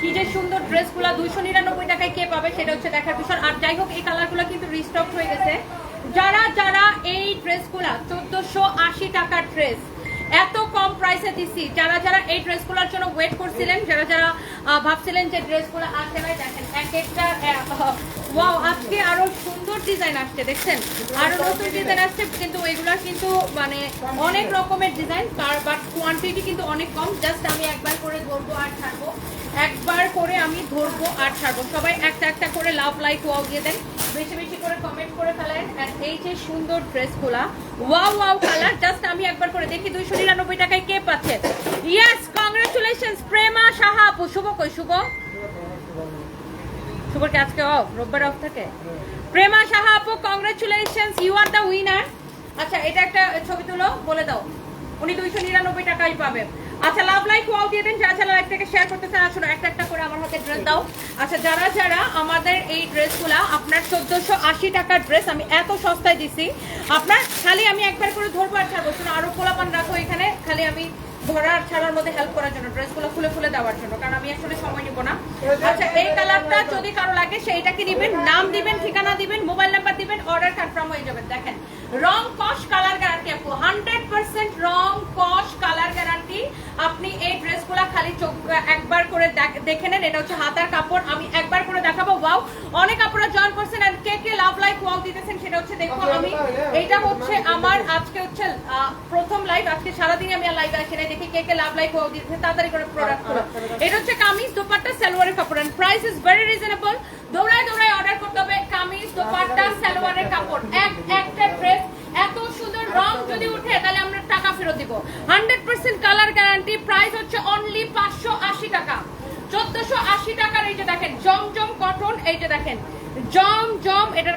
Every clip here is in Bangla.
কি যে সুন্দর ড্রেসগুলো দুইশো নিরানব্বই টাকায় কে পাবে সেটা হচ্ছে দেখার বিষয়। আর যাই হোক, এই কালারগুলো কিন্তু রিস্টক হয়ে গেছে। যারা যারা এই ড্রেসগুলা চোদ্দশো আশি টাকার ড্রেস এত কম প্রাইসে দিছি, যারা যারা এই ড্রেসগুলোর জন্য ওয়েট করছিলেন, যারা যারা ভাবছিলেন যে ড্রেসগুলো আসে নাই, দেখেন, এক একটা ওয়াও আজকে আরও সুন্দর ডিজাইন আসছে, দেখছেন? আরও নতুন ডিজাইন আসছে, কিন্তু এগুলোর কিন্তু মানে অনেক রকমের ডিজাইন বাট কোয়ান্টিটি কিন্তু অনেক কম। জাস্ট আমি একবার করে ধরবো আর ছাড়বো। একবার করে আমি ধরবো আর ছাড়বো। সবাই একটা একটা করে লাভ লাইক ওয়াও দিয়ে দেন। বেশি বেশি করে কমেন্ট করে ফেলেন। এই যে সুন্দর ড্রেসগুলা ওয়াও ওয়াও কালার জাস্ট আমি একবার করে দেখি। দুইশো নিরানব্বই টাকায় কে পাচ্ছে? ইয়েস কংগ্রেচুলেশন প্রেমা সাহা আপু। শুভ কই, শুভ? শুভর কি আজকে অফ রোববার অফ থাকে? প্রেমা সাহা আপু congratulation you are the winner আচ্ছা এটা একটা ছবি তুলো, বলে দাও। উনি দুইশো নিরানব্বই টাকাই পাবে আচ্ছা লাভ লাইক ওয়াও দিয়ে দিন, যারা যারা লাইক থেকে শেয়ার করতে চান আসলে একটা একটা করে আমার হাতে ড্রেস দাও। আচ্ছা যারা যারা আমাদের এই ড্রেসগুলা আপনার চোদ্দশো আশি টাকার ড্রেস আমি এত সস্তায় দিছি, আপনার, খালি আমি একবার করে ধরবো আর ছাড়বো। শোনো আরও পোলাপান রাখো এখানে, খালি আমি ধরার ছাড়ার মধ্যে হেল্প করার জন্য ড্রেসগুলো খুলে খুলে দেওয়ার জন্য কারণ আমি আসলে সময় নিব না। আচ্ছা এই কালারটা যদি কারও লাগে সেইটাকে দিবেন নাম দিবেন ঠিকানা দিবেন মোবাইল নাম্বার দিবেন অর্ডার কনফার্ম হয়ে যাবে। দেখেন রং কস কালার গ্যারান্টি আপু হান্ড্রেড পার্সেন্ট রং কস কালার গ্যারান্টি আপনি এই ড্রেসগুলো খালি চোখ একবার করে দেখ- নেন এটা হচ্ছে হাতার কাপড় আমি একবার করে দেখাবো ওয়াও অনেক আপনারা জয়েন করছেন আর কে কে লাভ লাইক ওয়াও দিতেছেন সেটা হচ্ছে দেখো আমি এটা হচ্ছে আমার আজকে হচ্ছে প্রথম লাইভ আজকে সারাদিন আমি লাইভ আসি দেখি কে কে লাভ লাইক ওয়াও দিতেছে তাড়াতাড়ি করে প্রোডাক্টগুলো এটা হচ্ছে কামিজ, দোপাট্টা, সালোয়ারের কাপড়। And price is very reasonable দৌড়ায় দৌড়ায় অর্ডার করতে হবে কামিজ, দোপাট্টা, সালোয়ারের কাপড়। এক, একটা ড্রেস এত সুন্দর রং যদি উঠে তাহলে আমরা টাকা ফেরত দিব। Hundred percent colour guarantee price হচ্ছে অনলি পাঁচশো আশি টাকা। চোদ্দশো আশি টাকার এই যে দেখেন, জমজম কটন এই যে দেখেন। জম জম, এটার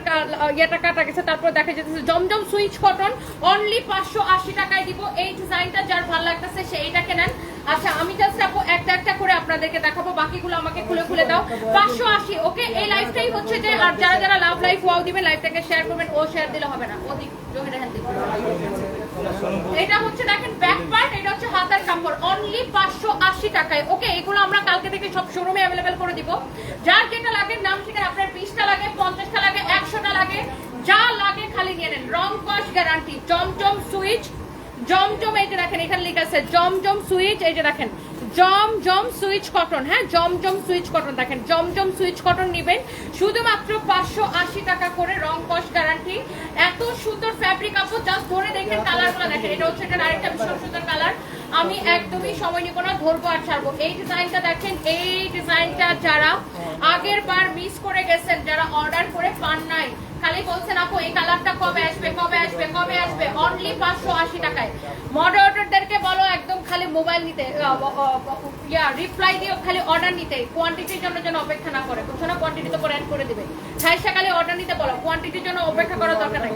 ইয়েটা কাটা গেছে, তারপর দেখা যেতেছে জমজম সুইচ কটন অনলি পাঁচশো আশি টাকায় দিব। এই ডিজাইনটা যার ভালো লাগতেছে, সে এইটাকে নেন। আচ্ছা আমি জাস্ট আপু একটা একটা করে আপনাদেরকে দেখাবো, বাকিগুলো আমাকে খুলে খুলে দাও। পাঁচশো আশি ওকে এই লাইফটাই হচ্ছে যে, আর যারা যারা লাভ লাইফ ওয়াও দিবে লাইফটাকে শেয়ার করবেন, ও শেয়ার দিলে হবে না। দিক এটা হচ্ছে দেখেন ব্যাক পার্ট এটা হচ্ছে হাতার কাপড়। অনলি পাঁচশো আশি টাকায় ওকে এগুলো আমরা কালকে থেকে সব শোরুমে অ্যাভেলেবেল করে দিব। যার যেটা লাগে নাম ঠিকানা আপনার বিশটা লাগে পঞ্চাশটা লাগে একশোটা লাগে যা লাগে খালি নিয়ে নেন রং কস গ্যারান্টি জমজম সুইচ জমজম এই যে দেখেন এখানে লেখা আছে জমজম সুইচ এই যে দেখেন জমজম সুইচ কটন হ্যাঁ জমজম সুইচ কটন দেখেন জমজম সুইচ কটন নেবেন শুধুমাত্র পাঁচশো আশি টাকা করে রং কস গ্যারান্টি এত সুন্দর ফ্যাব্রিক আপু জাস্ট ধরে দেখেন কালারগুলো দেখেন এটা হচ্ছে এটা আরেকটা ভীষণ সুন্দর কালার আমি একদমই সময় নিব না ধরবো আর ছাড়বো। এই ডিজাইনটা দেখেন এই ডিজাইনটা যারা আগের বার মিস করে গেছেন যারা অর্ডার করে পান নাই খালি বলছেন, আপু, এই কালারটা কবে আসবে কবে আসবে কবে আসবে? অনলি পাঁচশো আশি টাকায়। মডারেটরদেরকে বলো, একদম খালি মোবাইল নিতে রিপ্লাই দিও খালি অর্ডার নিতে। কোয়ান্টিটির জন্য যেন অপেক্ষা না করে। বুঝছ না কোয়ান্টিটি তো অ্যাড করে দিবে। ছাইসা খালি অর্ডার নিতে বলো। কোয়ান্টিটির জন্য অপেক্ষা করার দরকার নাই।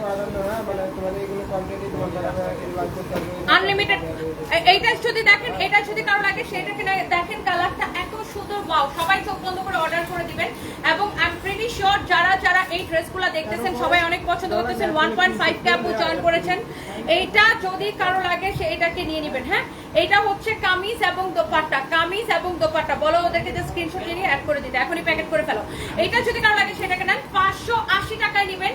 আনলিমিটেড এইটা যদি দেখেন, এটা যদি কারও লাগে, সেটা দেখেন কালারটা এত সুন্দর ওয়াও সবাই চোখ বন্ধ করে অর্ডার করে দিবেন। এবং আই এম শর্ট যারা যারা এই ড্রেসগুলো দেখতেছেন সবাই অনেক পছন্দ করতেছেন। ওয়ান পয়েন্ট ফাইভ ক্যাপও জয়েন করেছেন। এইটা যদি কারও লাগে সে এটাকে নিয়ে নেবেন হ্যাঁ? এটা হচ্ছে কামিজ এবং দোপাট্টা। কামিজ এবং দোপাট্টা। বলো ওদেরকে যে স্ক্রিনশট নিয়ে অ্যাড করে দিতে। এখনই প্যাকেট করে ফেলো। এইটা যদি কারও লাগে সেটাকে নেন। পাঁচশো আশি টাকায় নেবেন।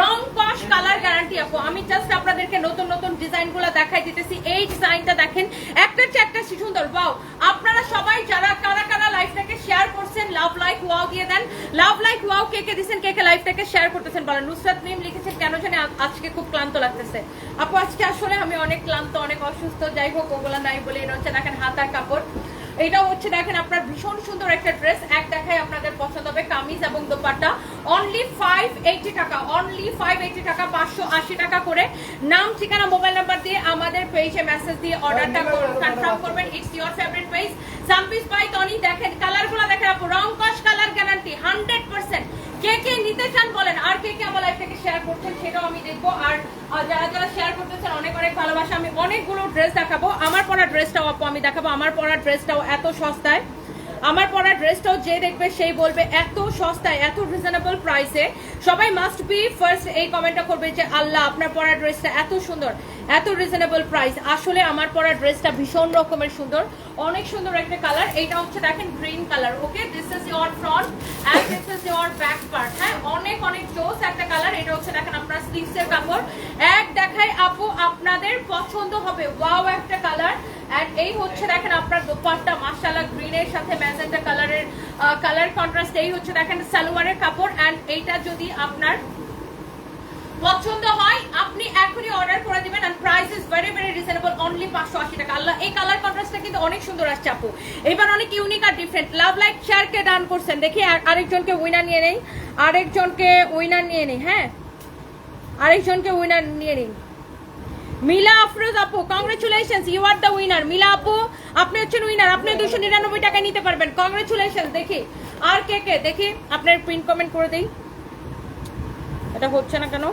রং কস কালার গ্যারান্টি আপু। আমি জাস্ট আপনাদেরকে নতুন নতুন ডিজাইনগুলো দেখাই দিতেছি। এই ডিজাইনটা দেখেন। একটার চেয়ে একটা সুন্দর ওয়াও আপনারা সবাই যারা, কারা কারা লাইফটাকে শেয়ার করছেন লাভ লাইক ওয়াও দিয়ে দেন। লাভ লাইক ওয়াও কে কে দিছেন, কে কে লাইফটাকে শেয়ার করতেছেন বলেন। নুসরাত মিম লিখেছেন, কেন জানি আজকে খুব ক্লান্ত লাগতেছে। আপু, আজকে আসলে আমি অনেক ক্লান্ত, অনেক অসুস্থ। যাই হোক, ওগুলা নাই বলে এটা হচ্ছে দেখেন হাতার কাপড়। এটা হচ্ছে দেখেন আপনার ভীষণ সুন্দর একটা ড্রেস এক দেখায় আপনাদের পছন্দ হবে কামিজ এবং দোপাট্টা। অনলি ফাইভ এইটি টাকা অনলি ফাইভ এইটি টাকা পাঁচশো আশি টাকা করে। নাম ঠিকানা মোবাইল নাম্বার দিয়ে আমাদের পেজে মেসেজ দিয়ে অর্ডারটা কনফার্ম করবেন। ইটস ইয়োর ফেভারিট পেজ সামপিস বাই টনি দেখেন কালারগুলো দেখেন আপু। রং কস কালার গ্যারান্টি হান্ড্রেড পার্সেন্ট কে কে নিতে চান বলেন, আর কে কে আমার লাইফ থেকে শেয়ার করছেন সেটাও আমি দেখব। আর যারা যারা শেয়ার করতেছেন অনেক অনেক ভালোবাসা, আমি অনেকগুলো ড্রেস দেখাবো। আমার পরা ড্রেসটাও আপু আমি দেখাবো। আমার পরা ড্রেসটাও এত সস্তায়। আমার পরা ড্রেসটাও যে দেখবে সেই বলবে, এত সস্তায়, এত রিজনেবল প্রাইসে সবাই মাস্ট বি ফার্স্ট এই কমেন্টটা করবে যে, আল্লাহ, আপনার পরা ড্রেসটা এত সুন্দর। এত রিজনেবল প্রাইস আসলে আমার পরা ড্রেসটা ভীষণ রকমের সুন্দর। অনেক সুন্দর একটা কালার এইটা হচ্ছে দেখেন green colour okay this is your front and this is your back part হ্যাঁ? অনেক অনেক জোস একটা কালার এটা হচ্ছে দেখেন আপনার স্লিভসের কাপড়। এক দেখাই আপু, আপনাদের পছন্দ হবে। ওয়াও একটা কালার এন্ড এই হচ্ছে দেখেন আপনার দোপাট্টা। মাশাআল্লাহ গ্রিনের সাথে ম্যাজেন্টা কালারের কালার কন্ট্রাস্ট এই হচ্ছে দেখেন সালোয়ারের কাপড়। এন্ড এইটা যদি আপনার পছন্দ হয়, আপনি এখনই অর্ডার করে দিবেন and price is very very reasonable only পাঁচশো আশি টাকা। আল্লাহ, এই কালার কন্ট্রাস্টটা কিন্তু অনেক সুন্দর আসছে আপু। এবার অনেক ইউনিক আর ডিফারেন্ট লাভ লাইক শেয়ারকে ডান করছেন? দেখি আরেকজনকে উইনার নিয়ে নেই। আরেকজনকে উইনার নিয়ে নেই হ্যাঁ? আরেকজনকে উইনার নিয়ে নিন মিলা আফরোজ আপু congratulations you are the winner Mila আপু, আপনি হচ্ছেন উইনার আপনি দুশো নিরানব্বই টাকা নিতে পারবেন। কংগ্রেচুলেশন দেখি। আর কে কে? দেখি, আপনার প্রিন্ট কমেন্ট করে দেই। এটা হচ্ছে না কেন?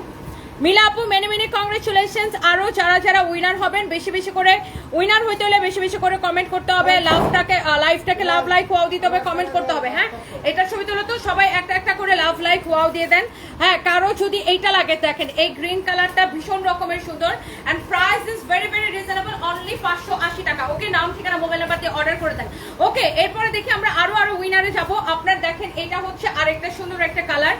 মিলা আপু মেনে মেনে কংগ্রেচুলেশনস আরও যারা যারা উইনার হবেন বেশি বেশি করে উইনার হইতে হলে বেশি বেশি করে কমেন্ট করতে হবে লাভটাকে লাইফটাকে লাভ লাইক ওয়াও দিতে হবে কমেন্ট করতে হবে হ্যাঁ? এটার ছবি তুলে তো সবাই একটা একটা করে লাভ লাইক ওয়াও দিয়ে দেন। হ্যাঁ কারও যদি এইটা লাগে দেখেন এই গ্রিন কালারটা ভীষণ রকমের সুন্দর and price is very very reasonable only পাঁচশো আশি টাকা। ওকে নাম ঠিকানা মোবাইল নাম্বার দিয়ে অর্ডার করে দেন। ওকে এরপরে দেখি আমরা আরও আরও উইনারে যাব। আপনার দেখেন এটা হচ্ছে আরেকটা সুন্দর একটা কালার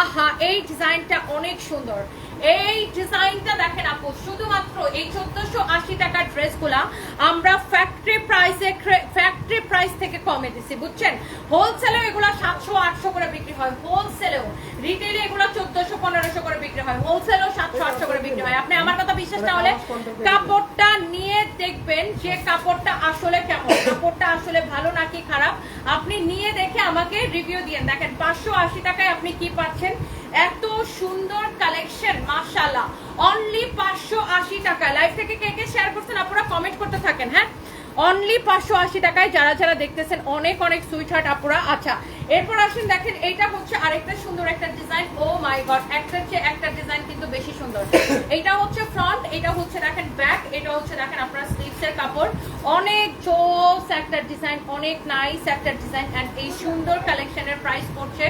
আহা এই ডিজাইনটা অনেক সুন্দর। এই ডিজাইনটা দেখেন আপু, শুধুমাত্র এই চোদ্দশো আশি টাকার ড্রেসগুলা আমরা ফ্যাক্টরি প্রাইসে ফ্যাক্টরি প্রাইস থেকে কমে দিছি, বুঝছেন? হোলসেলেও এগুলা সাতশো আটশো করে বিক্রি হয় হোলসেলেও রিটেলে এগুলো চোদ্দশো, পনেরোশো করে বিক্রি হয়। হোলসেলেও সাতশো, আটশো করে বিক্রি হয়। আপনি আমার কথা বিশ্বাস না কাপড়টা নিয়ে দেখবেন যে কাপড়টা আসলে কেমন, কাপড়টা আসলে ভালো নাকি খারাপ। আপনি নিয়ে দেখে আমাকে রিভিউ দিয়েন দেখেন, পাঁচশো আশি টাকায় আপনি কি পাচ্ছেন? এত সুন্দর কালেকশন মাশাআল্লাহ। অনলি পাঁচশো আশি টাকা লাইভ থেকে কে কে শেয়ার করছেন আপনারা কমেন্ট করতে থাকেন হ্যাঁ? অনলি পাঁচশো আশি টাকায় যারা যারা দেখতেছেন, অনেক অনেক সুইট হার্ট আপুরা। আচ্ছা এরপর আসেন দেখেন, এইটা হচ্ছে আরেকটা সুন্দর একটা ডিজাইন ও মাই গড একটা চেয়ে একটা ডিজাইন কিন্তু বেশি সুন্দর। এটা হচ্ছে ফ্রন্ট এটা হচ্ছে দেখেন ব্যাক এটা হচ্ছে দেখেন আপনার স্লিভস এর কাপড়। অনেক জোস একটা ডিজাইন অনেক নাইস একটা ডিজাইন এন্ড এই সুন্দর কালেকশনের প্রাইস পড়ছে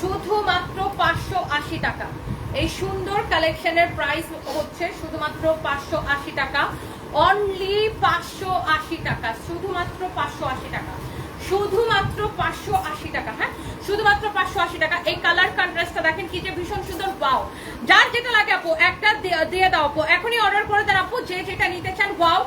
শুধুমাত্র পাঁচশো আশি টাকা। এই সুন্দর কালেকশনের প্রাইস হচ্ছে শুধুমাত্র পাঁচশো আশি টাকা। অনলি পাঁচশো আশি টাকা, শুধুমাত্র পাঁচশো আশি টাকা। শুধুমাত্র পাঁচশো আশি টাকা হ্যাঁ? শুধুমাত্র পাঁচশো আশি টাকা। এই কালার কন্ট্রাস্টটা দেখেন কি যে ভীষণ সুন্দর ওয়াও যার যেটা লাগে আপু, একটা দিয়ে- দাও আপু। এখনই অর্ডার করে দেন আপু, যে যেটা নিতে চান ওয়াও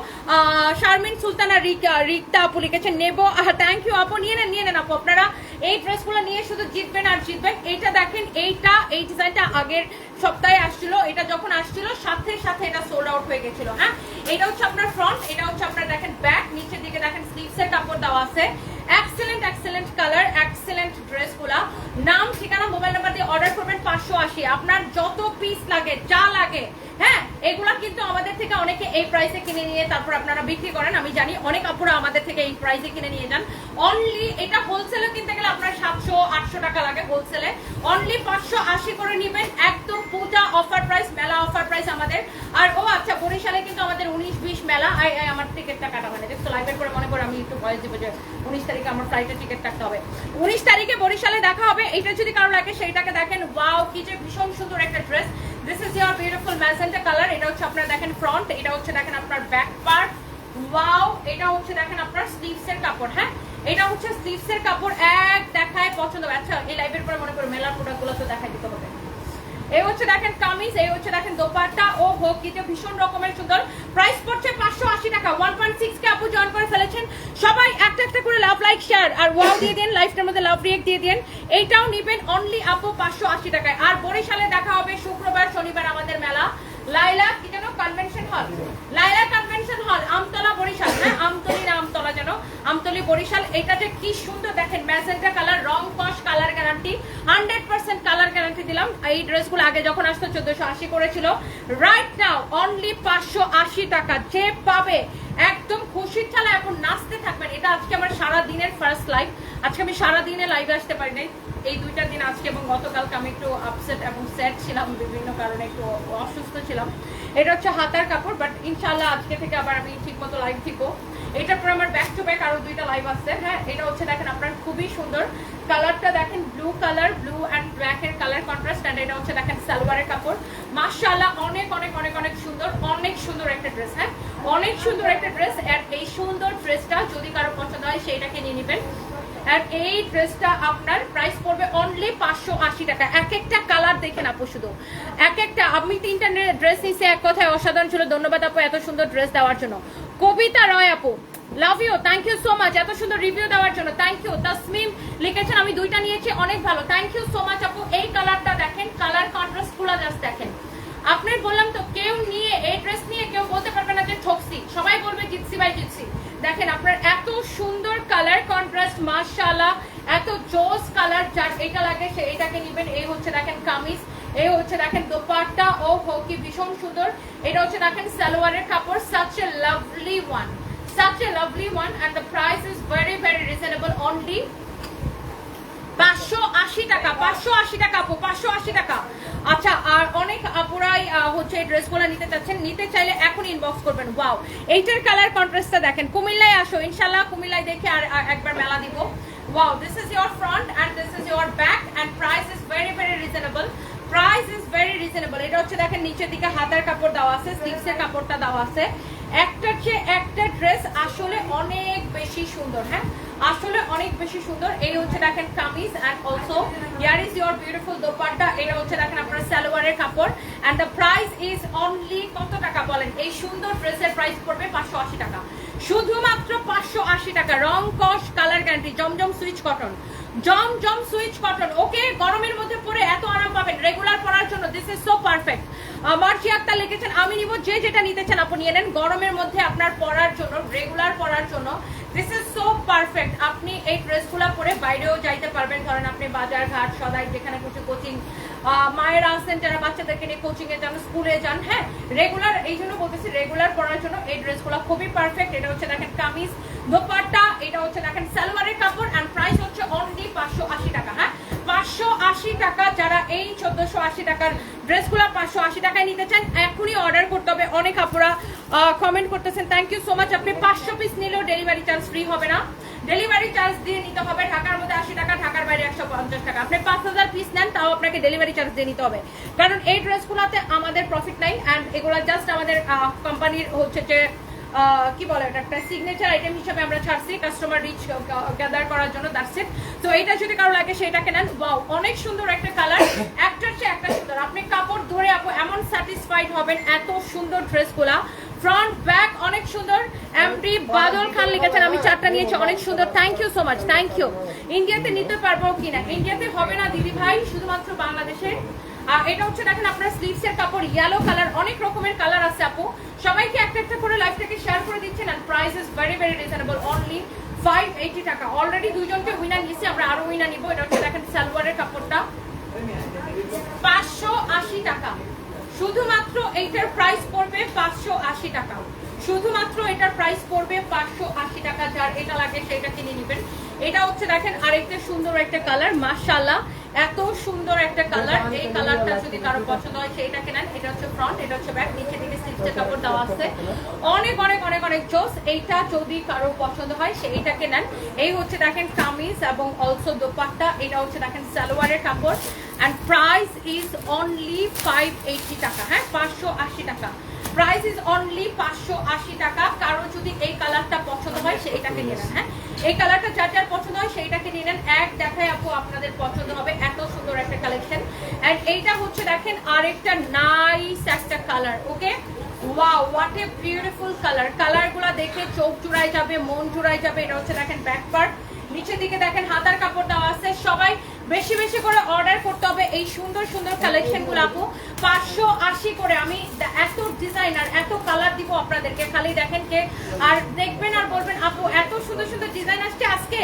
শারমিন সুলতানা রিক- রিক্তা আপু লিখেছেন, নেব। থ্যাংক ইউ আপু, নিয়ে নেন নিয়ে নেন আপু। আপনারা এই ড্রেসগুলো নিয়ে শুধু জিতবেন আর জিতবেন। এইটা দেখেন, এইটা, এই ডিজাইনটা আগের সপ্তাহে আসছিল। এটা যখন আসছিল, সাথে সাথে এটা সোল্ড আউট হয়ে গেছিল হ্যাঁ? এটা হচ্ছে আপনার ফ্রন্ট এটা হচ্ছে আপনার দেখেন ব্যাক নিচের দিকে দেখেন স্লিভসের কাপড় দেওয়া আছে। এক্সেলেন্ট এক্সেলেন্ট কালার এক্সেলেন্ট ড্রেসগুলা নাম, ঠিকানা মোবাইল নাম্বার দিয়ে অর্ডার করবেন পাঁচশো আশি। আপনার যত পিস লাগে, যা লাগে হ্যাঁ এগুলা কিন্তু আমাদের থেকে অনেকে এই প্রাইসে কিনে নিয়ে তারপর আপনারা বিক্রি করেন। আমি জানি অনেক আপুরা আমাদের থেকে এই প্রাইসে কিনে নিয়ে যান। অনলি এটা হোলসেলে কিনতে গেলে আপনার সাতশো, আটশো টাকা লাগে হোলসেলে অনলি পাঁচশো আশি করে নেবেন একদম পূজা অফার প্রাইস মেলা অফার প্রাইস আমাদের। আর ও আচ্ছা বরিশালে কিন্তু আমাদের উনিশ, বিশ মেলা। আমার টিকিটটা কাটা মানে দেখছ লাইভের পরে মনে করে আমি একটু ভয়েস দিব যে উনিশ তারিখে আমার ফ্লাইটের টিকিট কাটতে হবে। উনিশ তারিখে বরিশালে দেখা হবে। এটা যদি কারও লাগে, সেইটাকে দেখেন। ওয়াও কি যে ভীষণ সুন্দর একটা dress this is your beautiful magenta colour এটা হচ্ছে আপনার দেখেন ফ্রন্ট এটা হচ্ছে দেখেন আপনার ব্যাক পার্ট ওয়াও এটা হচ্ছে দেখেন আপনার স্লিভস এর কাপড় হ্যাঁ? এটা হচ্ছে স্লিভস এর কাপড় এক দেখায় পছন্দ। আচ্ছা এই লাইভের পরে মনে করে মেলা প্রোডাক্টগুলো তো দেখাই দিতে হবে। এই হচ্ছে দেখেন কামিজ এই হচ্ছে দেখেন দোপাট্টা ও কি ভীষণ রকমের সুন্দর। প্রাইস পড়ছে পাঁচশো আশি টাকা ওয়ান পয়েন্ট সিক্স কে আপু জয়েন করে ফেলেছেন। সবাই একটা একটা করে লাভ লাইক শেয়ার আর ওয়াও দিয়ে দিন লাইফটার মধ্যে লাভ রিয়েক্ট দিয়ে দিন। এইটাও নিবেন অনলি আপু পাঁচশো আশি টাকায়। আর বরিশালে দেখা হবে শুক্রবার, শনিবার আমাদের মেলা। লাইলা কনভেনশন হল লাইলা কনভেনশন হল আমতলা বরিশাল। হ্যাঁ আমতলি না আমতলা যেন, আমতলি বরিশাল। এটা যে কি সুন্দর, দেখেন ম্যাজেন্টা কালার রং কস colour guarantee hundred percent colour guarantee দিলাম। এই ড্রেসগুলো আগে যখন আসতো, চোদ্দশো আশি করেছিল। রাইট নাও অনলি পাঁচশো আশি টাকা। যে পাবে, একদম খুশির ঠালা এখন নাচতে থাকবেন। এটা আজকে আমার সারা দিনের ফার্স্ট লাইভ আজকে আমি সারা দিনে লাইভে আসতে পারি নাই এই দুইটা দিন আজকে এবং গতকালকে আমি একটু আপসেট এবং স্যাড ছিলাম, বিভিন্ন কারণে একটু অসুস্থ ছিলাম। এটা হচ্ছে হাতার কাপড় বাট ইনশাল্লাহ আজকে থেকে আবার আমি ঠিক মতো লাইভ দিব এটার পরে আমার ব্যাক টু ব্যাক আরও দুইটা লাইভ আছে। হ্যাঁ এটা হচ্ছে দেখেন আপনার খুবই সুন্দর। কালারটা দেখেন blue colour blue and black এর কালার কন্ট্রাস্ট অ্যান্ড এটা হচ্ছে দেখেন সালোয়ারের কাপড়। মাশাআল্লাহ অনেক অনেক অনেক অনেক সুন্দর অনেক সুন্দর একটা ড্রেস হ্যাঁ? অনেক সুন্দর একটা ড্রেস এই সুন্দর ড্রেসটা যদি কারও পছন্দ হয়, সেইটাকে নিয়ে নেবেন। আর এই ড্রেসটা আপনার প্রাইস পড়বে অনলি পাঁচশো আশি টাকা। এক একটা কালার দেখে না শুধু। এক একটা আমি তিনটা ড্রেস নিছি, এক কথায় অসাধারণ ছিল। ধন্যবাদ আপু এত সুন্দর ড্রেস দেওয়ার জন্য। কবিতা রয় আপু love you thank you so much এত সুন্দর রিভিউ দেওয়ার জন্য। থ্যাংক ইউ তাসমিম লিখেছেন, আমি দুইটা নিয়েছি, অনেক ভালো। থ্যাংক ইউ সো মাচ আপু। এই কালারটা দেখেন কালার কন্ট্রাস্টগুলো জাস্ট দেখেন। আপনার বললাম তো, কেউ নিয়ে এই ড্রেস নিয়ে কেউ বলতে পারবে না যে ঠকসি। সবাই বলবে জিতসি বাই জিতসি দেখেন আপনার এত সুন্দর কালার কন্ট্রাস্ট মাশাআল্লাহ, এত জোস কালার যার এটা লাগে, সে এটাকে নেবেন এই হচ্ছে দেখেন কামিজ এই হচ্ছে দেখেন দোপাট্টা, ও হো, কি ভীষণ সুন্দর। এটা হচ্ছে দেখেন সালোয়ারের কাপড় such a lovely one such a lovely one, and the price is very very reasonable only পাঁচশো আশি টাকা, পাঁচশো আশি টাকা পাঁচশো আশি টাকা। আচ্ছা আর অনেক আপুরাই হচ্ছে এই ড্রেসগুলো নিতে চাচ্ছেন, নিতে চাইলে এখন ইনবক্স করবেন। ওয়াও এইটার কালার কন্ট্রাস্টটা দেখেন। কুমিল্লায় আসো ইনশাল্লাহ কুমিল্লায় দেখে আর একবার মেলা দিব। Wow this is your front and this is your back and price is very very reasonable price is very reasonable এটা হচ্ছে দেখেন, নিচের দিকে হাতার কাপড় দেওয়া আছে স্লিভসের কাপড়টা দেওয়া আছে। একটার চেয়ে একটা ড্রেস আসলে অনেক বেশি সুন্দর হ্যাঁ? আসলে অনেক বেশি সুন্দর। এই হচ্ছে দেখেন kameez and also here is your beautiful dupatta. এটা হচ্ছে দেখেন আপনার সালোয়ারের কাপড়। And the price is only কত টাকা বলেন? এই সুন্দর ড্রেসের প্রাইস পড়বে পাঁচশো আশি টাকা। শুধুমাত্র পাঁচশো আশি টাকা। রং, কস colour guarantee Zamzam Swiss cotton. Zamzam Swiss cotton. Okay, গরমের মধ্যে পরে এত আরাম পাবেন। রেগুলার পরার জন্য। দিস ইজ সো পারফেক্ট আমার মার্চি আক্তার লিখেছেন, আমি নিব যে যেটা নিতে চান আপনি নিয়ে নেন। গরমের মধ্যে আপনার পরার জন্য রেগুলার পরার জন্য দিস ইজ সো পারফেক্ট আপনি এই ড্রেসগুলো পরে বাইরেও যাইতে পারবেন ধরেন আপনি বাজার ঘাট, সদাই যেখানে কিছু কোচিং মায়েরা আছেন যারা বাচ্চাদেরকে নিয়ে কোচিং এ যান, স্কুলে যান হ্যাঁ রেগুলার এই জন্য বলতেছি রেগুলার পরার জন্য এই ড্রেসগুলো খুবই পারফেক্ট এটা হচ্ছে দেখেন কামিজ, দোপাট্টা, এটা হচ্ছে দেখেন সালোয়ারের কাপড় এন্ড প্রাইস হচ্ছে অনলি পাঁচশো আশি টাকা হ্যাঁ? পাঁচশো আশি টাকা যারা এই চোদ্দশো আশি টাকার ড্রেসগুলো পাঁচশো আশি টাকায় নিতে চান, এখনই অর্ডার করতে হবে। অনেক আপুরা কমেন্ট করতেছেন থ্যাংক ইউ সো মাচ আপনি পাঁচশো পিস নিলেও ডেলিভারি চার্জ ফ্রি হবে না। ডেলিভারি চার্জ দিয়ে নিতে হবে, ঢাকার মধ্যে আশি টাকা, ঢাকার বাইরে একশো পঞ্চাশ টাকা। আপনি পাঁচ হাজার পিস নেন, তাও আপনাকে ডেলিভারি চার্জ দিয়ে নিতে হবে। কারণ এই ড্রেসগুলোতে আমাদের প্রফিট নাই অ্যান্ড এগুলো জাস্ট আমাদের কোম্পানির হচ্ছে যে কি বলে এটা একটা সিগনেচার আইটেম হিসেবে আমরা ছাড়ছি কাস্টমার রিচ গ্যাদার করার জন্য দ্যাটস তো এইটা যদি কারও লাগে সেটাকে নেন। ওয়াও অনেক সুন্দর একটা কালার একটার চেয়ে একটা সুন্দর। আপনি কাপড় ধরে আপু, এমন স্যাটিসফাইড হবেন, এত সুন্দর ড্রেসগুলা। ফ্রন্ট ব্যাক অনেক সুন্দর। এমডি বাদল খান লিখেছেন, আমি চারটা নিয়েছি, অনেক সুন্দর। Thank you so much thank you ইন্ডিয়াতে নিতে পারব কিনা? ইন্ডিয়াতে হবে না, দিদি ভাই, শুধুমাত্র বাংলাদেশে। এটা হচ্ছে, দেখেন আপনার স্লিভস এর কাপড় ইয়েলো কালার অনেক রকমের কালার আছে আপু। সবাইকে একটা একটা করে লাইভটাকে শেয়ার করে দিচ্ছেন and price is very very reasonable only five eighty টাকা। অলরেডি দুইজনকে উইনার নিছি আমরা আরও উইনার নিবো। এটা হচ্ছে, দেখেন সালোয়ারের কাপড়টা। পাঁচশো আশি টাকা। শুধুমাত্র এইটার প্রাইস পড়বে পাঁচশো আশি টাকা। শুধুমাত্র এটার প্রাইস পড়বে পাঁচশো আশি টাকা যার এটা লাগে সেটা কিনে নেবেন। এটা হচ্ছে দেখেন আরেকটা সুন্দর একটা কালার মাশাল্লাহ এত সুন্দর একটা কালার এই কালারটা যদি কারও পছন্দ হয় সেইটাকে নেন এটা হচ্ছে ফ্রন্ট এটা হচ্ছে ব্যাক নিচে দিকে স্লিপসের কাপড় দেওয়া আছে। অনেক অনেক অনেক অনেক জোস এইটা যদি কারও পছন্দ হয় সেইটাকে নেন এই হচ্ছে দেখেন কামিজ এবং অলসো দোপাট্টা। এটা হচ্ছে দেখেন সালোয়ারের কাপড়। And price is only five eighty টাকা হ্যাঁ? পাঁচশো আশি টাকা। প্রাইস ইজ অনলি পাঁচশো আশি টাকা। কারও যদি এই কালারটা পছন্দ হয় সেইটাকে নিয়ে নেন হ্যাঁ? এই কালারটা যার যার পছন্দ হয়, সেইটাকে নিয়ে নেন। এক দেখায় আপু, আপনাদের পছন্দ হবে। এত সুন্দর একটা কালেকশন এন্ড এইটা হচ্ছে, দেখেন, আরেকটা নাইস একটা colour okay wow what a beautiful colour কালারগুলো দেখে চোখ জুড়াই যাবে, মন জুড়াই যাবে। এটা হচ্ছে, দেখেন ব্যাক পার্ট নিচের দিকে দেখেন, হাতার কাপড় দেওয়া আছে। সবাই বেশি বেশি করে অর্ডার করতে হবে এই সুন্দর সুন্দর কালেকশনগুলো আপু। পাঁচশো আশি করে আমি এত ডিজাইনার এত কালার দিব আপনাদেরকে। খালি দেখেন কে আর দেখবেন আর বলবেন, আপু, এত সুন্দর সুন্দর ডিজাইন আসছে আজকে?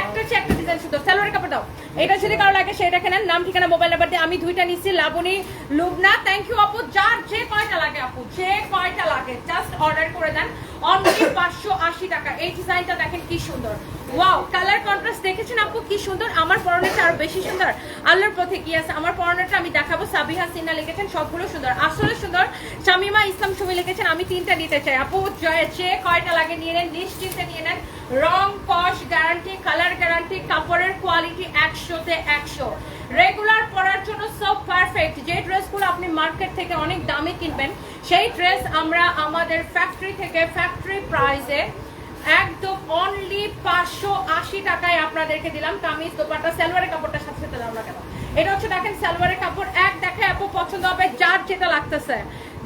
একটা চেয়ে একটা ডিজাইন সুন্দর। সালোয়ারের কাপড় দাও। এটা যদি কারও লাগে সেটাকে নেন। নাম, ঠিকানা মোবাইল নাম্বার দিয়ে আমি দুইটা নিচ্ছি লাবণী লুবনা থ্যাংক ইউ আপু। যার যে কয়টা লাগে আপু, যে কয়টা লাগে জাস্ট অর্ডার করে দেন। অনলি পাঁচশো আশি টাকা। এই ডিজাইনটা দেখেন কি সুন্দর। ওয়াও কালার কন্ট্রাস্ট দেখেছেন আপু, কি সুন্দর। আমার পরনেটা আরও বেশি সুন্দর। আল্লাহর পথে কি আছে? আমার পরনেটা আমি দেখাবো। সাবিহা, সিনহা লিখেছেন, সবগুলো সুন্দর। আসলে সুন্দর। শামিমা ইসলাম সুমি লিখেছেন, আমি তিনটা নিতে চাই। আপু যে কয়টা লাগে নিয়ে নেন, নিশ্চিন্তে নিয়ে নেন। রং, কস গ্যারান্টি কালার গ্যারান্টি কাপড়ের কোয়ালিটি একশোতে একশো। রেগুলার পরার জন্য সব পারফেক্ট যে ড্রেসগুলো আপনি মার্কেট থেকে অনেক দামে কিনবেন, সেই ড্রেস আমরা আমাদের ফ্যাক্টরি থেকে ফ্যাক্টরি প্রাইসে একদম অনলি পাঁচশো আশি টাকায় আপনাদেরকে দিলাম কামিজ, দোপাট্টা, সালোয়ারের কাপড়টার সাথে সাথে দাম লাগানো এটা হচ্ছে দেখেন সালোয়ারের কাপড়, এক দেখে আপু পছন্দ হবে, যার যেটা লাগতেছে।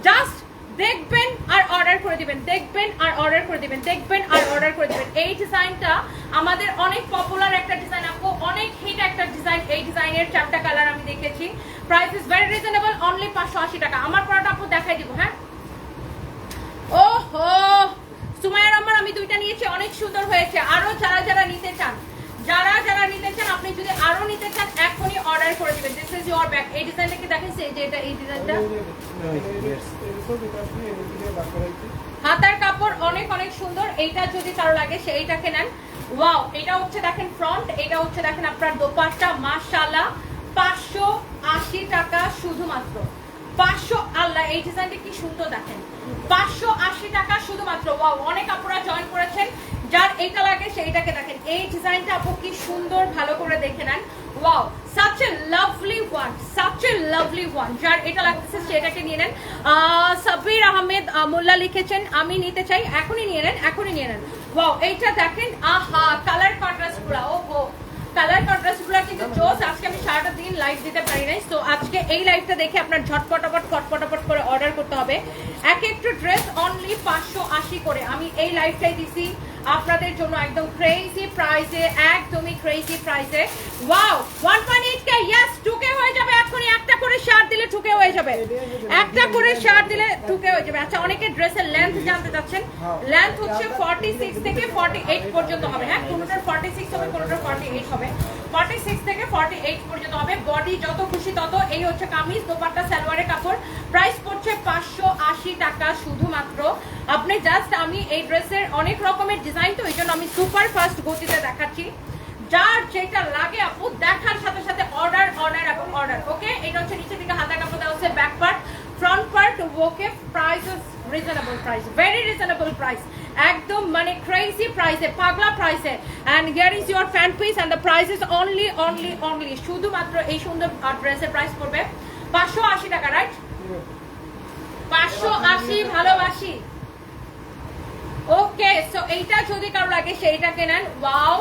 জাস্ট দেখবেন আর অর্ডার করে দিবেন, দেখবেন আর অর্ডার করে দিবেন, দেখবেন আর অর্ডার করে দিবেন। এই ডিজাইনটা আমাদের অনেক পপুলার একটা ডিজাইন আপু, অনেক হিট একটা ডিজাইন এই ডিজাইনের চারটা কালার আমি দেখেছি। Price is very reasonable only পাঁচশো আশি টাকা। আমার পড়াটা আপু দেখাই দিব হ্যাঁ? ওহো! সুমাইয়া রহমান, আমি দুইটা নিয়েছি, অনেক সুন্দর হয়েছে। আরও যারা যারা নিতে চান, যারা যারা নিতে চান, আপনি যদি আরও নিতে চান, এখনই অর্ডার করে দিবেন। দিস ইজ ইওর ব্যাগ এই ডিজাইনটা কি দেখেন যে এটা, এই ডিজাইনটা হাতার কাপড় অনেক অনেক সুন্দর। এইটা যদি কারও লাগে সেইটাকে নেন। ওয়াও এটা হচ্ছে দেখেন ফ্রন্ট এটা হচ্ছে দেখেন আপনার দোপাট্টা। মাশাআল্লাহ, পাঁচশো আশি টাকা শুধুমাত্র। পাঁচশো আল্লাহ এই ডিজাইনটা কি সুন্দর দেখেন। পাঁচশো আশি টাকা শুধুমাত্র ওয়াও অনেক আপুরা জয়েন করেছেন। যার এটা লাগে সেইটাকে দেখেন। এই ডিজাইনটা আপু কি সুন্দর ভালো করে দেখে নেন। Wow such a lovely one such a lovely one যার এটা লাগতেছে সেটাকে নিয়ে নেন। আহ, সাব্বির আহমেদ মোল্লা লিখেছেন আমি নিতে চাই। এখনই নিয়ে নেন এখনই নিয়ে নেন। ওয়াও এইটা দেখেন আহা কালার কন্ট্রাস্টগুলা ও কালার কন্ট্রাস্টগুলো কিন্তু জোস। আজকে আমি সারাটা দিন লাইভ দিতে পারি নাই। তো আজকে এই লাইভটা দেখে আপনার ঝটপটাপট খটপটাপট করে অর্ডার করতে হবে। এক একটু ড্রেস অনলি পাঁচশো আশি করে। আমি এই লাইভটাই দিছি। আপনাদের জন্য একদম ক্রেজি প্রাইসে একদমই ক্রেজি প্রাইসে wow one point eight K yes two K হয়ে যাবে এখনই একটা করে শার্ট দিলে টুকে হয়ে যাবে। একটা করে শার্ট দিলে টুকে হয়ে যাবে। আচ্ছা অনেকে ড্রেসের লেন্থ জানতে চাচ্ছেন। লেন্থ হচ্ছে ফর্টি সিক্স থেকে ফর্টি এইট পর্যন্ত হবে। হ্যাঁ কোনোটার ফর্টি সিক্স হবে, কোনোটার ফর্টি এইট হবে। ফর্টি সিক্স থেকে ফর্টি এইট পর্যন্ত হবে। বডি যত খুশি তত। এই হচ্ছে কামিজ, দোপাট্টা, সালোয়ারের কাপড়। প্রাইস পড়ছে পাঁচশো আশি টাকা শুধুমাত্র। আপনি জাস্ট আমি এই ড্রেসের অনেক রকমের ডিজাইন তো, এই জন্য আমি সুপার ফাস্ট গতিতে দেখাচ্ছি। যার যেটা লাগে আপু, দেখার সাথে সাথে অর্ডার অর্ডার এবং অর্ডার ওকে এটা হচ্ছে নিচে দিকে হাতা কাপড় দেওয়া হচ্ছে back part front part okay price reasonable price very reasonable price একদম মানে ক্রেজি প্রাইসে পাগলা প্রাইসে and here is your fan piece and the price is only only only শুধুমাত্র এই সুন্দর ড্রেসের প্রাইস পড়বে। পাঁচশো আশি টাকা রাইট পাঁচশো আশি, ভালোবাসি। ওকে সো এইটা যদি কারও লাগে, সেইটা কেনেন। ওয়াও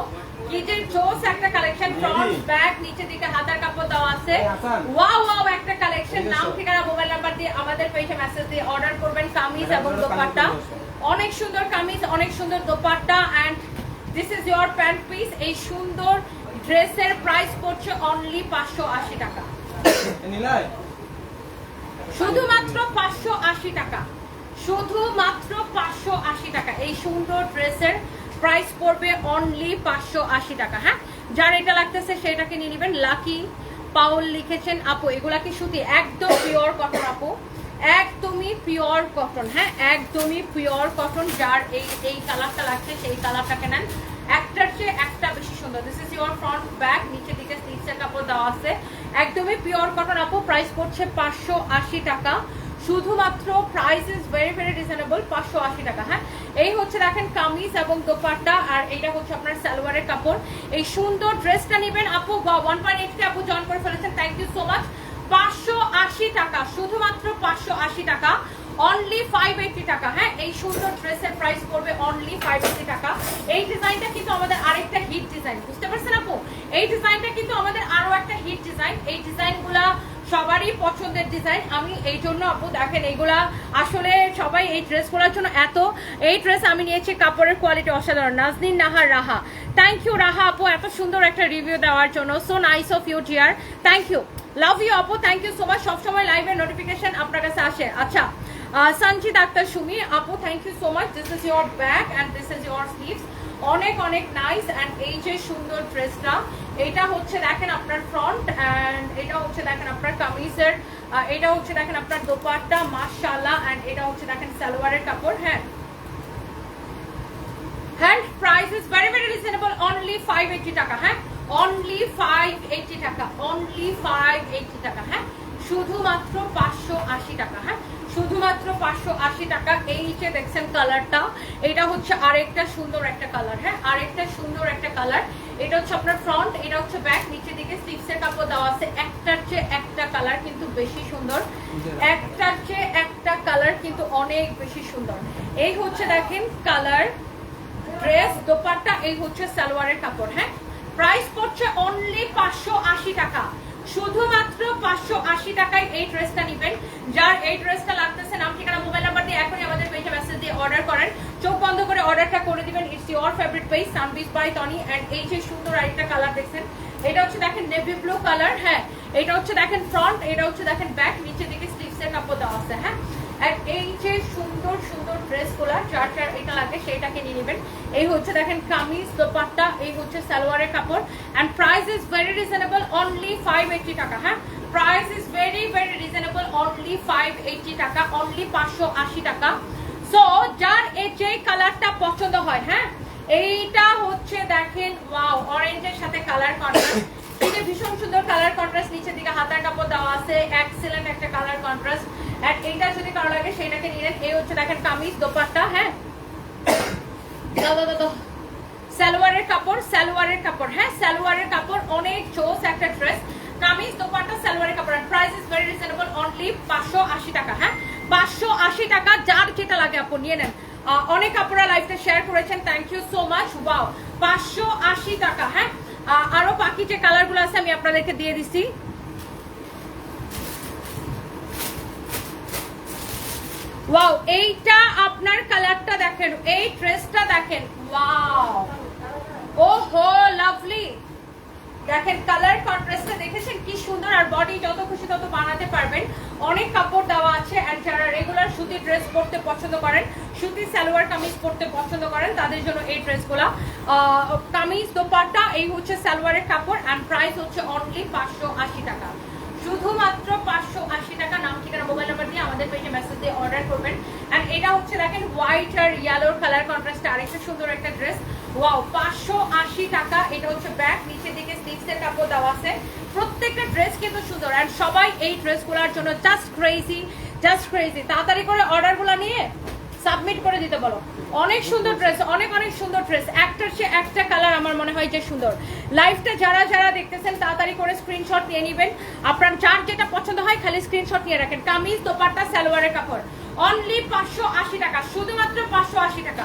কি যে জোস একটা কালেকশন ফ্রন্ট ব্যাক নিচে দিকে হাতার কাপড় দেওয়া আছে। ওয়াও ওয়াও একটা কালেকশন নাম ঠিকানা মোবাইল নাম্বার দিয়ে আমাদের পেজে মেসেজ দিয়ে অর্ডার করবেন কামিজ এবং দোপাট্টা। অনেক সুন্দর কামিজ অনেক সুন্দর dupatta. And this is your pant piece এই সুন্দর ড্রেসের প্রাইস পড়ছে অনলি পাঁচশো আশি টাকা। শুধুমাত্র পাঁচশো আশি টাকা। শুধুমাত্র পাঁচশো আশি টাকা। এই সুন্দর ড্রেসের প্রাইস পড়বে অনলি পাঁচশো আশি টাকা হ্যাঁ? যার এটা লাগতেছে সেটাকে নিয়ে নেবেন। লাকি পাউল লিখেছেন, আপু, এগুলা কি সুতি একদম পিওর কটন আপু। একদমই পিওর কটন হ্যাঁ? একদমই পিওর কটন যার এই এই কালারটা লাগছে, সেই কালারটাকে নেন। একটার চেয়ে একটা বেশি সুন্দর। This is your front back নিচে দিকে স্লিপসের কাপড় দেওয়া আছে। একদমই পিওর কটন আপু। প্রাইস পড়ছে পাঁচশো আশি টাকা। শুধুমাত্র price is very very reasonable পাঁচশো আশি টাকা হ্যাঁ? এই হচ্ছে দেখেন কামিজ এবং দোপাট্টা, আর এটা হচ্ছে আপনার সালোয়ারের কাপড়। এই সুন্দর ড্রেসটা নেবেন আপু ওয়ান পয়েন্ট এইট আপু জয়েন করে ফেলেছেন থ্যাংক ইউ সো মাচ পাঁচশো আশি টাকা, শুধুমাত্র পাঁচশো আশি টাকা অনলি ফাইভ এইটি টাকা হ্যাঁ? এই সুন্দর ড্রেসের প্রাইস পড়বে অনলি ফাইভ এইটি টাকা। এই ডিজাইনটা কিন্তু আমাদের আরেকটা হিট ডিজাইন বুঝতে পারছেন আপু? এই ডিজাইনটা কিন্তু আমাদের আরও একটা হিট ডিজাইন এই ডিজাইনগুলা সবারই পছন্দের ডিজাইন আমি এই জন্য আপু দেখেন এইগুলা আসলে সবাই এই ড্রেসগুলোর জন্য এত। এই ড্রেস আমি নিয়েছি কাপড়ের কোয়ালিটি অসাধারণ। নাজনীন নাহার রাহা। থ্যাংক ইউ রাহা আপু, এত সুন্দর একটা রিভিউ দেওয়ার জন্য। So nice of you dear thank you love you আপু। থ্যাংক ইউ সো মাচ সবসময় লাইভের নোটিফিকেশন আপনার কাছে আসে। আচ্ছা সঞ্জিত আক্তার সুমি, আপু thank you so much this is your back and this is your sleeves অনেক অনেক নাইস অ্যান্ড এই যে সুন্দর ড্রেসটা এটা হচ্ছে দেখেন আপনার ফ্রন্ট অ্যান্ড এটা হচ্ছে দেখেন আপনার কামিজের এটা হচ্ছে দেখেন আপনার দোপাট্টা, মাশাআল্লাহ অ্যান্ড এটা হচ্ছে দেখেন সালোয়ারের কাপড় হ্যাঁ। And price is very very reasonable only five eighty টাকা হ্যাঁ। অনলি ফাইভ এইটি টাকা অনলি ফাইভ এইটি টাকা হ্যাঁ। শুধুমাত্র পাঁচশো আশি টাকা হ্যাঁ। শুধুমাত্র পাঁচশো আশি টাকা। এই যে দেখছেন কালারটা, এটা হচ্ছে আরেকটা সুন্দর একটা কালার হ্যাঁ? আরেকটা সুন্দর একটা কালার। এটা হচ্ছে আপনার ফ্রন্ট এটা হচ্ছে ব্যাক নিচের দিকে স্লিপসের কাপড় দেওয়া আছে। একটার চেয়ে একটা কালার কিন্তু বেশি সুন্দর। একটার চেয়ে একটা কালার কিন্তু অনেক বেশি সুন্দর। এই হচ্ছে দেখেন কালার ড্রেস, দোপাট্টা, এই হচ্ছে সালোয়ারের কাপড় হ্যাঁ? প্রাইস পড়ছে অনলি পাঁচশো আশি টাকা। শুধুমাত্র পাঁচশো আশি টাকায় এই ড্রেসটা নেবেন। যার এই ড্রেসটা লাগতেছে, নাম, ঠিকানা মোবাইল নাম্বার দিয়ে এখনই আমাদের পেজে মেসেজ দিয়ে অর্ডার করেন। চোখ বন্ধ করে অর্ডারটা করে দিবেন। ইটস ইউর ফেভারিট পেজ সানবিস বাই টনি এন্ড এই যে সুন্দর আরেকটা কালার দেখছেন, এটা হচ্ছে দেখেন নেভি ব্লু কালার হ্যাঁ। এটা হচ্ছে দেখেন ফ্রন্ট এটা হচ্ছে দেখেন ব্যাক নিচে দিকে স্লিভসের কাপড় দেওয়া আছে হ্যাঁ। এই সুন্দর ড্রেসগুলো যার যার এটা লাগে সেটাকে নিয়ে নেবেন। এই হচ্ছে দেখেন কামিজ দোপাট্টা, এই হচ্ছে সালোয়ারের কাপড়। And price is very reasonable only five eighty টাকা হ্যাঁ? Price is very very reasonable only five eighty টাকা অনলি পাঁচশো আশি টাকা। সো যার এই যে কালারটা পছন্দ হয় হ্যাঁ? এইটা হচ্ছে দেখেন ওয়াও অরেঞ্জের সাথে কালার কন্ট্রাস্ট এটা ভীষণ সুন্দর কালার কন্ট্রাস্ট নিচের দিকে হাতার কাপড় দেওয়া আছে এক্সেলেন্ট একটা কালার কন্ট্রাস্ট আর এইটা যদি কারও লাগে সেটাকে নিয়ে এই হচ্ছে দেখেন কামিজ দোপাট্টা হ্যাঁ? সালোয়ারের কাপড় সালোয়ারের কাপড় হ্যাঁ? সালোয়ারের কাপড়, অনেক জোস একটা ড্রেস। কামিজ, দোপাট্টা, সালোয়ারের কাপড়। Price is very reasonable only পাঁচশো আশি টাকা হ্যাঁ? পাঁচশো আশি টাকা, যার যেটা লাগে আপু, নিয়ে নেন। অনেক আপুরা লাইফটা শেয়ার করেছেন। Thank you so much wow পাঁচশো আশি টাকা হ্যাঁ? আরও বাকি যে কালারগুলো আছে, আমি আপনাদেরকে দিয়ে দিচ্ছি ওয়াও এইটা আপনার কালারটা দেখেন, এই ড্রেসটা দেখেন ওয়াও ওহো লাভলি দেখেন কালার কন্ট্রাস্টটা দেখেছেন কি সুন্দর, আর বডি যত খুশি তত বানাতে পারবেন। অনেক কাপড় দেওয়া আছে আর যারা রেগুলার সুতির ড্রেস পরতে পছন্দ করেন, সুতির সালোয়ার কামিজ পরতে পছন্দ করেন, তাদের জন্য এই ড্রেসগুলা কামিজ, দোপাট্টা, এই হচ্ছে সালোয়ারের কাপড় অ্যান্ড প্রাইস হচ্ছে অনলি পাঁচশো আশি টাকা। শুধুমাত্র পাঁচশো আশি টাকা নাম ঠিকানা মোবাইল নাম্বার দিয়ে আমাদের পেজে মেসেজ দিয়ে অর্ডার করবেন। অ্যান্ড এটা হচ্ছে দেখেন হোয়াইট আর ইয়েলোর কালার কন্ট্রাস্ট আরেকটা সুন্দর একটা ড্রেস ওয়াও পাঁচশো আশি টাকা, এটা হচ্ছে ব্যাক নিচের দিকে স্লিভসের কাপড় দেওয়া আছে। প্রত্যেকটা ড্রেস কিন্তু সুন্দর। আর সবাই এই ড্রেসগুলোর জন্য জাস্ট ক্রেজি জাস্ট ক্রেজি তাড়াতাড়ি করে অর্ডারগুলো নিয়ে সাবমিট করে দিতে বলো। অনেক সুন্দর ড্রেস অনেক অনেক সুন্দর ড্রেস একটার সে, একটা কালার আমার মনে হয় যে সুন্দর। লাইভটা যারা যারা দেখতেছেন, তাড়াতাড়ি করে স্ক্রিনশট নিয়ে নেবেন। আপনার যার যেটা পছন্দ হয়, খালি স্ক্রিনশট নিয়ে রাখেন। কামিজ, দোপাট্টা, সালোয়ারের কাপড়। অনলি পাঁচশো আশি টাকা, শুধুমাত্র পাঁচশো আশি টাকা।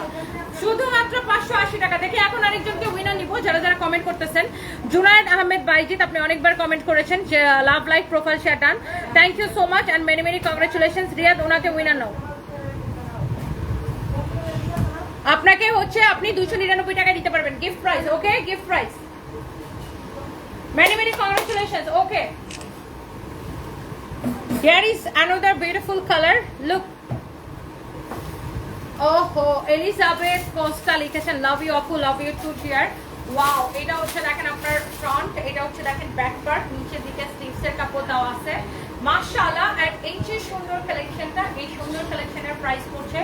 শুধুমাত্র পাঁচশো আশি টাকা। দেখে এখন আরেকজনকে উইনার নিব, যারা যারা কমেন্ট করতেছেন। জুনায়দ আহমেদ বাইজিৎ, আপনি অনেকবার কমেন্ট করেছেন যে love life profile share done thank you so much and many many congratulation Riyad, ওনাকে উইনার নাও। আপনাকে হচ্ছে আপনি দুইশো নিরানব্বই টাকা দিতে পারবেন। Gift price okay gift price many many congratulation okay There is another beautiful color. Look. ওহো এলিজাবেথ কোস্টা লিখেছেন লাভ ইউ আপু love you too share wow এটা হচ্ছে দেখেন আপনার ফ্রন্ট এটা হচ্ছে দেখেন ব্যাক পার্ট নিচের দিকে স্লিভসের কাপড় দেওয়া আছে। মাশাআল্লাহ আর এই যে সুন্দর কালেকশনটা এই সুন্দর কালেকশনের প্রাইস পড়ছে।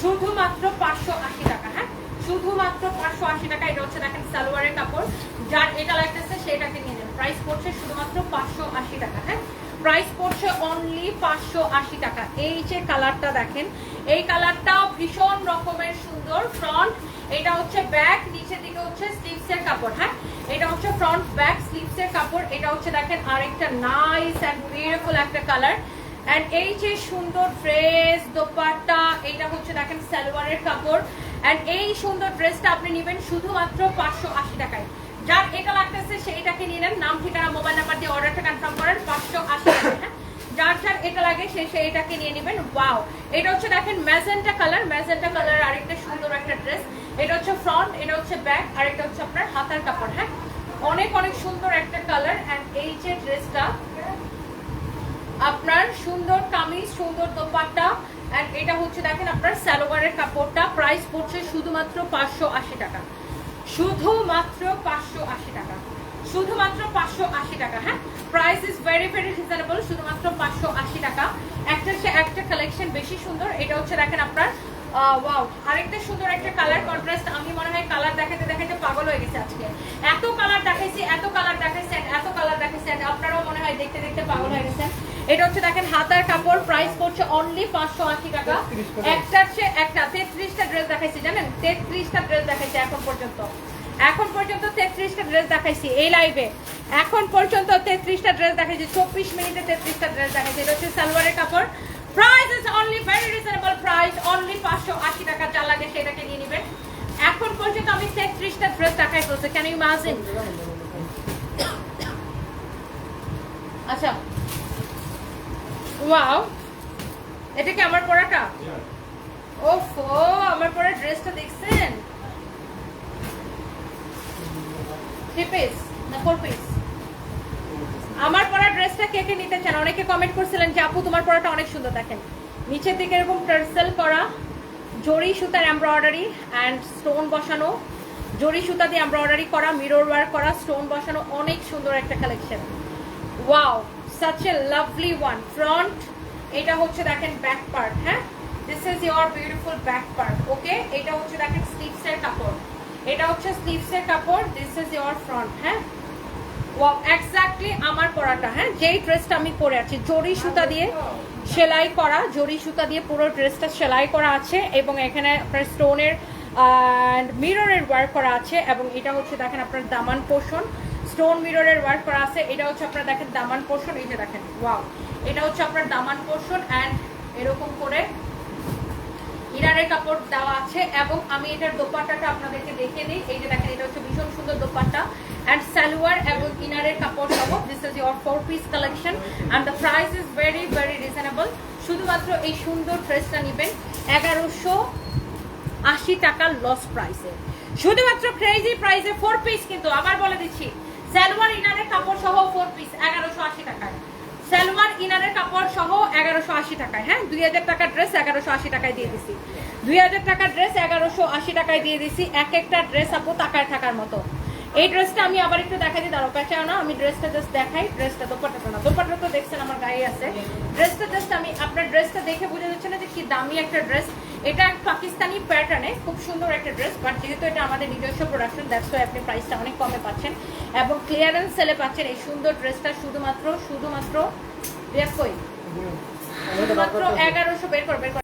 শুধুমাত্র পাঁচশো আশি টাকা হ্যাঁ? শুধুমাত্র পাঁচশো আশি টাকা, এটা হচ্ছে দেখেন সালোয়ারের কাপড়। যার এটা লাগতেছে সেটাকে নিয়ে নেন প্রাইস পড়ছে শুধুমাত্র পাঁচশো আশি টাকা হ্যাঁ? প্রাইস পড়ছে অনলি পাঁচশো আশি টাকা। এই যে কালারটা দেখেন, এই কালারটাও ভীষণ রকমের সুন্দর। ফ্রন্ট এটা হচ্ছে ব্যাক নিচের দিকে হচ্ছে স্লিভসের কাপড় হ্যাঁ? এটা হচ্ছে ফ্রন্ট ব্যাক স্লিভসের কাপড়। এটা হচ্ছে দেখেন আরেকটা নাইস অ্যান্ড বিউটিফুল একটা কালার অ্যান্ড এই যে সুন্দর ড্রেস দোপাট্টা, এটা হচ্ছে দেখেন সালোয়ারের কাপড়। অ্যান্ড এই সুন্দর ড্রেসটা আপনি নেবেন শুধুমাত্র পাঁচশো আশি টাকায়। যার এটা লাগতেছে সেইটাকে নিয়ে নেন। নাম, ঠিকানা মোবাইল নাম্বার দিয়ে অর্ডারটা কনফার্ম করেন, পাঁচশো আশি টাকা হ্যাঁ? যার যার এটা লাগে সে সে এটাকে নিয়ে নেবেন। ওয়াও এটা হচ্ছে দেখেন ম্যাজেন্টা কালার। ম্যাজেন্টা কালার আরেকটা সুন্দর একটা ড্রেস এটা হচ্ছে ফ্রন্ট এটা হচ্ছে ব্যাক আর এটা হচ্ছে আপনার হাতার কাপড় হ্যাঁ? অনেক অনেক সুন্দর একটা কালার। অ্যান্ড এই যে ড্রেসটা আপনার সুন্দর কামিজ, সুন্দর দোপাট্টা এন্ড এটা হচ্ছে দেখেন আপনার সালোয়ারের কাপড়টা। প্রাইস পড়ছে শুধুমাত্র পাঁচশো আশি টাকা। শুধুমাত্র পাঁচশো আশি টাকা। শুধুমাত্র পাঁচশো আশি টাকা হ্যাঁ? Price is very very reasonable শুধুমাত্র পাঁচশো আশি টাকা। একটা সে একটা কালেকশন বেশি সুন্দর। এটা হচ্ছে দেখেন আপনার ওয়াও আরেকটা সুন্দর একটা কালার কন্ট্রাস্ট আমি মনে হয় কালার দেখাতে দেখাতে পাগল হয়ে গেছে আজকে। এত কালার দেখাইছি, এত কালার দেখাইছি and এত কালার দেখাইছি and আপনারাও মনে হয় দেখতে দেখতে পাগল হয়ে গেছেন। এটা হচ্ছে দেখেন হাতার কাপড় প্রাইস পড়ছে অনলি পাঁচশো আশি টাকা। একটার চেয়ে একটা তেত্রিশটা ড্রেস দেখাইছি জানেন? তেত্রিশটা ড্রেস দেখাইছি এখন পর্যন্ত। এখন পর্যন্ত তেত্রিশটা ড্রেস দেখাইছি এই লাইভে এখন পর্যন্ত তেত্রিশটা ড্রেস দেখাইছি চব্বিশ মিনিটে তেত্রিশটা ড্রেস দেখাইছি। এটা হচ্ছে সালোয়ারের কাপড়। Price is only very reasonable price only পাঁচশো আশি টাকা যা লাগে সেটাকে নিয়ে নেবেন। এখন পর্যন্ত আমি তেত্রিশটা ড্রেস দেখাই ফেলছি ক্যান ইউ ইমাজিন আচ্ছা ওয়াও এটা কি আমার পরাটা? ওফো আমার পরা ড্রেসটা দেখছেন? থ্রি পিস না ফোর পিস আমার পরা ড্রেসটা কে কে নিতে চান? অনেকে কমেন্ট করছিলেন যে আপু তোমার পরাটা অনেক সুন্দর দেখেন। নিচের দিকে এরকম টার্সেল করা জরি সুতার এমব্রয়ডারি অ্যান্ড স্টোন বসানো জরি সুতা দিয়ে এমব্রয়ডারি করা মিরর ওয়ার্ক করা স্টোন বসানো অনেক সুন্দর একটা collection wow such a lovely one front এটা হচ্ছে দেখেন ব্যাক পার্ট হ্যাঁ? This is your beautiful back part okay এটা হচ্ছে দেখেন স্লিভসের কাপড়। এটা হচ্ছে স্লিভসের কাপড় দিস ইজ ইয়োর ফ্রন্ট হ্যাঁ? ওয়াও এক্স্যাক্টলি আমার পরাটা হ্যাঁ? যেই ড্রেসটা আমি পরে আছি জরি সুতা দিয়ে সেলাই করা জরি সুতা দিয়ে পুরো ড্রেসটা সেলাই করা আছে, এবং এখানে আপনার স্টোনের মিররের ওয়ার্ক করা আছে, এবং এটা হচ্ছে দেখেন আপনার দামান পোষণ। স্টোন মিররের ওয়ার্ক করা আছে। এটা হচ্ছে আপনার দেখেন দামান পোষণ এই যে দেখেন ওয়াও এটা হচ্ছে আপনার দামান পোষণ অ্যান্ড এরকম করে ইনারের কাপড় দেওয়া আছে এবং আমি এটার দোপাট্টাটা আপনাদেরকে দেখিয়ে দিই। এই যে দেখেন, এটা হচ্ছে ভীষণ সুন্দর দোপাট্টা অ্যান্ড সালোয়ার এবং ইনারের কাপড় সহ। This is your four piece collection and the price is very very reasonable শুধুমাত্র এই সুন্দর ড্রেসটা নেবেন এগারোশো আশি টাকা লস প্রাইসে শুধুমাত্র ক্রেজি প্রাইসে ফোর পিস কিন্তু আবার বলে দিচ্ছি। সালোয়ার ইনারের কাপড় সহ ফোর পিস এগারোশো আশি টাকায়। সালোয়ার ইনারের কাপড় সহ এগারোশো আশি টাকায় হ্যাঁ? দুই হাজার টাকার ড্রেস এগারোশো আশি টাকায় দিয়ে দিছি। দুই হাজার টাকার ড্রেস এগারোশো আশি টাকায় দিয়ে দিছি, এক একটা ড্রেস আপু টাকায় থাকার মতো। এই ড্রেসটা আমি আবার একটু দেখা দিই দাঁড়ো পেঁচাও না, আমি ড্রেসটা জাস্ট দেখাই ড্রেসটা দোপাট্টাটা না দোপাট্টা তো দেখছেন আমার গায়ে আছে। ড্রেসটা জাস্ট আমি, আপনার ড্রেসটা দেখে বুঝে যাচ্ছে না যে কি দামি একটা ড্রেস এটা পাকিস্তানি প্যাটার্নে খুব সুন্দর একটা ড্রেস বাট যেহেতু এটা আমাদের নিজস্ব প্রোডাকশন দ্যাটস ওয়াই আপনি প্রাইসটা অনেক কমে পাচ্ছেন। এবং ক্লিয়ারেন্স সেলে পাচ্ছেন এই সুন্দর ড্রেসটা শুধুমাত্র শুধুমাত্র দেখো শুধুমাত্র এগারোশো বের কর বের কর।